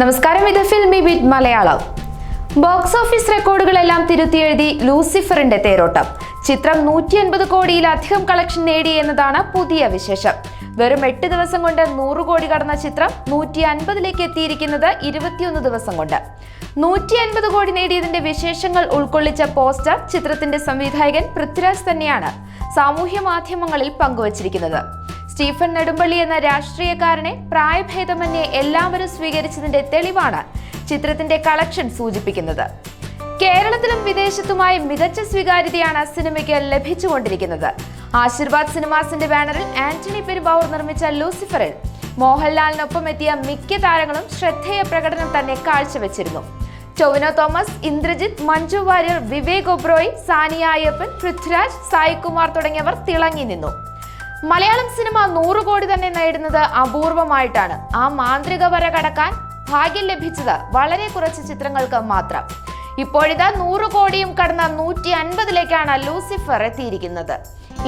നമസ്കാരം ഇത് filmy beat Malayalam. Box office റെക്കോർഡുകളെല്ലാം തിരുത്തിയെഴുതി ലൂസിഫറിന്റെ തേരോട്ടം. ചിത്രം നൂറ്റി അൻപത് കോടിയിലധികം കളക്ഷൻ നേടി എന്നതാണ് പുതിയ വിശേഷം. വെറും എട്ട് ദിവസം കൊണ്ട് നൂറ് കോടി കടന്ന ചിത്രം നൂറ്റി അൻപതിലേക്ക് എത്തിയിരിക്കുന്നത് ഇരുപത്തിയൊന്ന് ദിവസം കൊണ്ട്. നൂറ്റി അൻപത് കോടി നേടിയതിന്റെ വിശേഷങ്ങൾ ഉൾക്കൊള്ളിച്ച പോസ്റ്റർ ചിത്രത്തിന്റെ സംവിധായകൻ പൃഥ്വിരാജ് തന്നെയാണ് സാമൂഹ്യ മാധ്യമങ്ങളിൽ പങ്കുവച്ചിരിക്കുന്നത്. സ്റ്റീഫൻ നെടുമ്പള്ളി എന്ന രാഷ്ട്രീയക്കാരനെ പ്രായഭേദമന്യേ എല്ലാവരും സ്വീകരിച്ചതിന്റെ തെളിവാണ് ചിത്രത്തിന്റെ കളക്ഷൻ സൂചിപ്പിക്കുന്നത്. കേരളത്തിലും വിദേശത്തുമായി മികച്ച സ്വീകാര്യതയാണ് സിനിമയ്ക്ക് ലഭിച്ചുകൊണ്ടിരിക്കുന്നത്. ആശീർവാദ് സിനിമാസിന്റെ ബാനറിൽ ആന്റണി പെരുമ്പാവൂർ നിർമ്മിച്ച ലൂസിഫറിൽ മോഹൻലാലിനൊപ്പം എത്തിയ മിക്ക താരങ്ങളും ശ്രദ്ധേയ പ്രകടനം തന്നെ കാഴ്ചവെച്ചിരുന്നു. ടൊവിനോ തോമസ് ഇന്ദ്രജിത്ത് മഞ്ജു വാര്യർ വിവേക് ഒബ്രോയ് സാനിയ അയ്യപ്പൻ പൃഥ്വിരാജ് സായികുമാർ തുടങ്ങിയവർ തിളങ്ങി നിന്നു. മലയാളം സിനിമ നൂറ് കോടി തന്നെ നേടുന്നത് അപൂർവമായിട്ടാണ്. ആ മാന്ത്രിക വര കടക്കാൻ ഭാഗ്യം ലഭിച്ചത് വളരെ കുറച്ച് ചിത്രങ്ങൾക്ക് മാത്രം. ഇപ്പോഴിതാ നൂറ് കോടിയും കടന്ന നൂറ്റി അൻപതിലേക്കാണ് ലൂസിഫർ എത്തിയിരിക്കുന്നത്.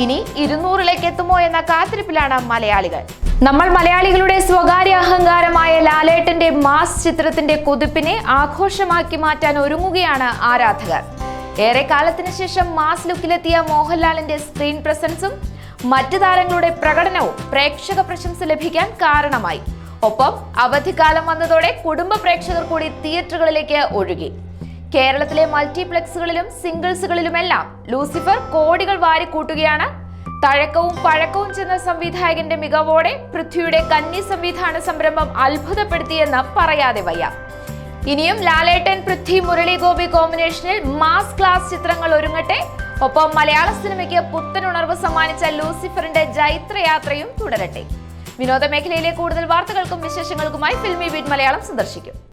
ഇനി ഇരുന്നൂറിലേക്ക് എത്തുമോ എന്ന കാത്തിരിപ്പിലാണ് മലയാളികൾ. നമ്മൾ മലയാളികളുടെ സ്വകാര്യ അഹങ്കാരമായ ലാലേട്ടന്റെ മാസ് ചിത്രത്തിന്റെ കുതിപ്പിനെ ആഘോഷമാക്കി മാറ്റാൻ ഒരുങ്ങുകയാണ് ആരാധകർ. ഏറെ കാലത്തിന് ശേഷം മാസ് ലുക്കിലെത്തിയ മോഹൻലാലിന്റെ സ്ക്രീൻ പ്രസൻസും മറ്റു താരങ്ങളുടെ പ്രകടനവും പ്രേക്ഷക പ്രശംസ ലഭിക്കാൻ കാരണമായി. ഒപ്പം അവധിക്കാലം വന്നതോടെ കുടുംബ പ്രേക്ഷകർ കൂടി തിയേറ്ററുകളിലേക്ക് ഒഴുകി. കേരളത്തിലെ മൾട്ടിപ്ലക്സുകളിലും സിംഗിൾസുകളിലുമെല്ലാം ലൂസിഫർ കോടികൾ വാരിക്കൂട്ടുകയാണ്. തഴക്കവും പഴക്കവും ചെന്ന സംവിധായകന്റെ മികവോടെ പൃഥ്വിയുടെ കന്നി സംവിധാന സംരംഭം അത്ഭുതപ്പെടുത്തിയെന്ന് പറയാതെ വയ്യ. ഇനിയും ലാലേട്ടൻ പൃഥ്വി മുരളി ഗോപി കോമ്പിനേഷനിൽ മാസ് ക്ലാസ് ചിത്രങ്ങൾ ഒരുങ്ങട്ടെ. ഒപ്പം മലയാള സിനിമയ്ക്ക് പുത്തൻ ഉണർവ് സമ്മാനിച്ച ലൂസിഫറിന്റെ ജൈത്രയാത്രയും തുടരട്ടെ. വിനോദ മേഖലയിലെ കൂടുതൽ വാർത്തകൾക്കും വിശേഷങ്ങൾക്കുമായി ഫിൽമി വീട് മലയാളം സന്ദർശിക്കും.